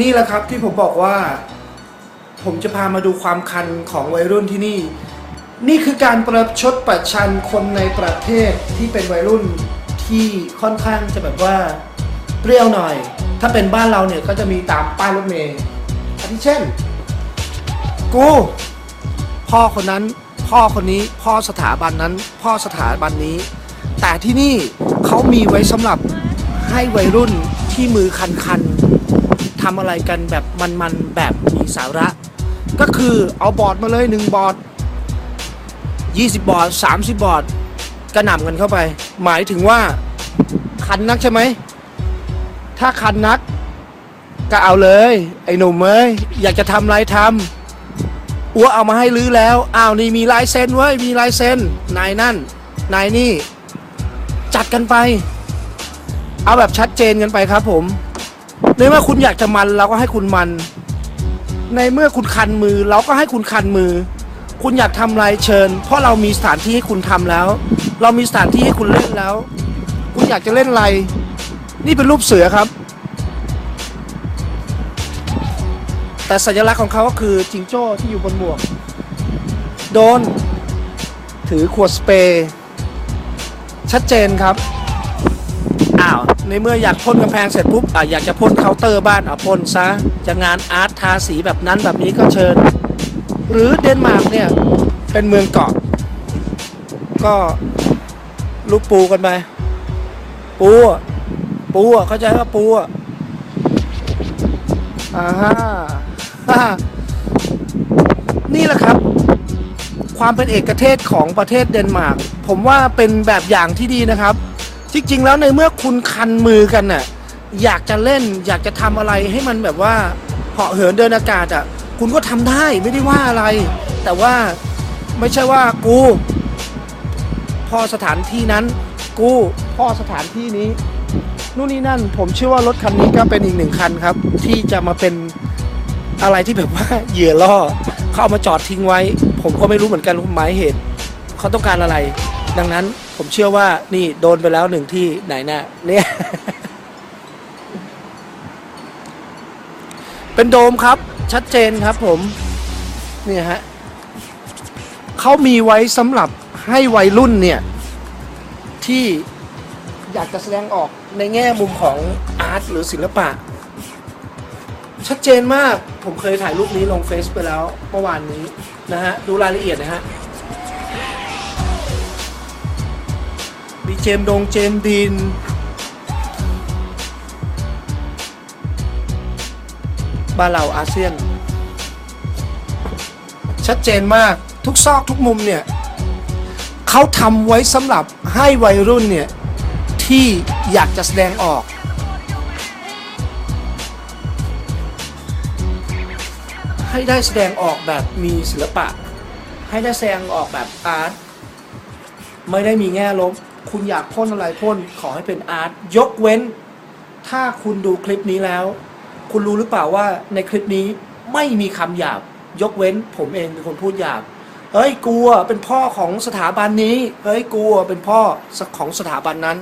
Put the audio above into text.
นี่แหละครับที่ผมบอกว่า ผมจะพามาดูความคันของวัยรุ่นที่นี่ นี่คือการประชดประชันคนในประเทศที่เป็นวัยรุ่นที่ค่อนข้างจะแบบว่าเปรี้ยวหน่อย ถ้าเป็นบ้านเราเนี่ยก็จะมีตามป้ายรถเมล์อาทิเช่น กู พ่อคนนั้น พ่อคนนี้ พ่อสถาบันนั้น พ่อสถาบันนี้ แต่ที่นี่เขามีไว้สำหรับให้วัยรุ่นที่มือคันๆ ทำอะไรกันแบบมันๆแบบมีสาระ ก็คือเอาบอร์ดมาเลยหนึ่งบอร์ด20 บอร์ด30 บอร์ดกระหน่ำกันเข้าไป หมายถึงว่าคันนักใช่ไหม ถ้าคันนักก็เอาเลย ไอ้หนุ่มเอ้ยอยากจะทำไรทำอัวเอามาให้ลื้อแล้วอ้าวนี่มีลายเซ็นเว้ยมีลายเซ็นนายนั่นนายนี่ จัดกันไป เอาแบบชัดเจนกันไปครับผม ในเมื่อคุณอยากจะมันเราก็ให้คุณมัน ในเมื่อคุณคันมือ เราก็ให้คุณคันมือ คุณอยากทำอะไรเชิญ เพราะเรามีสถานที่ให้คุณทำแล้ว เรามีสถานที่ให้คุณเล่นแล้ว คุณอยากจะเล่นอะไร นี่เป็นรูปเสือครับ แต่สัญลักษณ์ของเขาก็คือจิงโจ้ที่อยู่บนหมวก โดน ถือขวดสเปรย์ชัดเจนครับ ในเมื่ออยากพ่นกำแพงเสร็จปุ๊บอะอยากจะพ่นเคาน์เตอร์บ้านอะพ่นซะจะงานอาร์ตทาสีแบบนั้นแบบนี้ก็เชิญ หรือเดนมาร์กเนี่ยเป็นเมืองเกาะ ก็ลูกปูกันไปปูปูอะเข้าใจว่าปูอะอ่าฮะฮ่านี่แหละครับ ความเป็นเอกเทศของประเทศเดนมาร์กผมว่าเป็นแบบอย่างที่ดีนะครับ จริงๆแล้วในเมื่อคุณคันมือกันน่ะอยากจะเล่นอยากจะทำอะไรให้มันแบบว่าเหาะเหินเดินอากาศอะคุณก็ทำได้ไม่ได้ว่าอะไร แต่ว่าไม่ใช่ว่ากู พอสถานที่นั้น กูพอสถานที่นี้ นู่นนี่นั่น ผมเชื่อว่ารถคันนี้ก็เป็นอีกหนึ่งคันครับ ที่จะมาเป็นอะไรที่แบบว่า เหยื่อล่อเขาเอามาจอดทิ้งไว้ ผมก็ไม่รู้เหมือนกันหมายเหตุ เขาต้องการอะไร ดังนั้นผมเชื่อว่านี่โดนไปแล้วหนึ่งที่ไหนน่ะเนี่ยเป็นโดมครับชัดเจนครับผมเนี่ยฮะเขามีไว้สำหรับให้วัยรุ่นเนี่ย ที่อยากจะแสดงออกในแง่มุมของอาร์ตหรือศิลปะ ชัดเจนมากผมเคยถ่ายรูปนี้ลงเฟซไปแล้วเมื่อวานนี้นะฮะ ดูรายละเอียดนะฮะ เจมดงเจมดิน บ้านเราอาเซียน ชัดเจนมากทุกซอกทุกมุมเนี่ยเขาทำไว้สำหรับให้วัยรุ่นเนี่ย ที่อยากจะแสดงออก ให้ได้แสดงออกแบบมีศิลปะ ให้ได้แสดงออกแบบอาร์ตไม่ได้มีแง่ลบ คุณอยากพ่นอะไรพ่นขอให้เป็นอาร์ตยกเว้น ถ้าคุณดูคลิปนี้แล้ว คุณรู้หรือเปล่าว่าในคลิปนี้ไม่มีคำหยาบ ยกเว้นผมเองเป็นคนพูดหยาบเฮ้ยกลัวเป็นพ่อของสถาบันนี้เฮ้ยกลัวเป็นพ่อของสถาบันนั้น